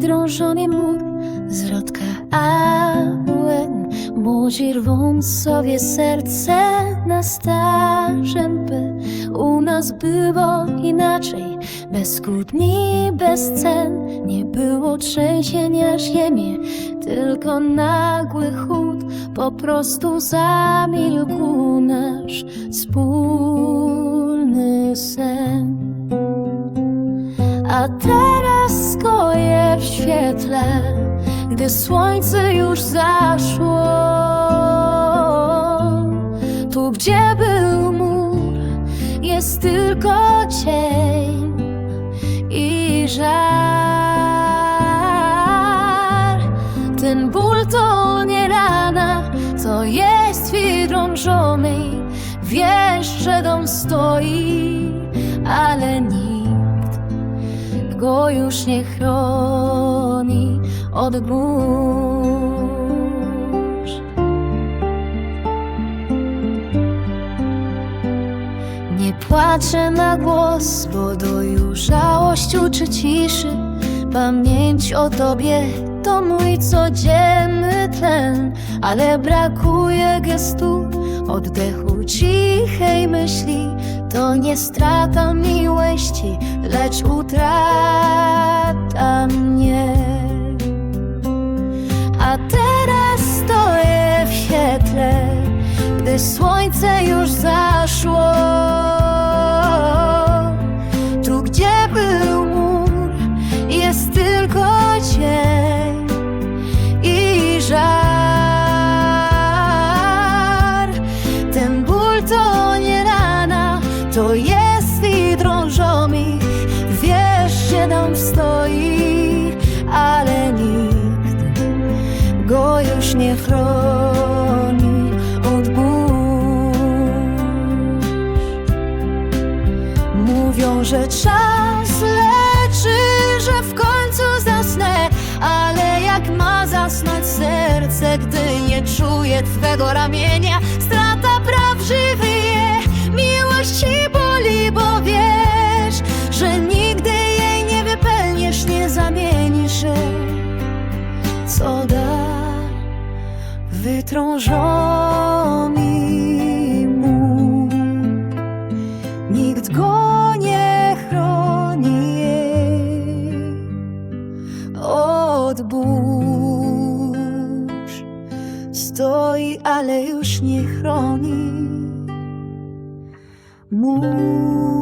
drążony mur. Zrodka ałem Młodzi rwą sobie serce na stażem by U nas było inaczej. Bez kłótni, bez cen Nie było trzęsienia ziemi Tylko nagły chód Po prostu zamilkł nasz wspólny sen. A teraz w świetle, gdy słońce już zaszło. Tu, gdzie był mur, jest tylko cień i żar. Ten ból to nie rana, to jest wir drążony. Wiesz, że dom stoi, ale nikt go już nie chroni od burz. Nie płaczę na głos, bo dojrzałość uczy ciszy. Pamięć o tobie to mój codzienny tlen, ale brakuje gestu, oddechu, cichej myśli. To nie strata miłości, lecz utrata mnie. Słońce już zaszło. Tu, gdzie był mur, jest tylko cień i żar. Ten ból to nie rana, to jest i drążomy. Wiesz, że nam stoi, ale nikt go już nie chroni Mówią, że czas leczy, że w końcu zasnę, ale jak ma zasnąć serce, gdy nie czuje twego ramienia, strata praw żywyje, miłość boli, bo wiesz, że nigdy jej nie wypełnisz, nie zamienisz. Co da wytrążony Stoi, ale już nie chroni mu.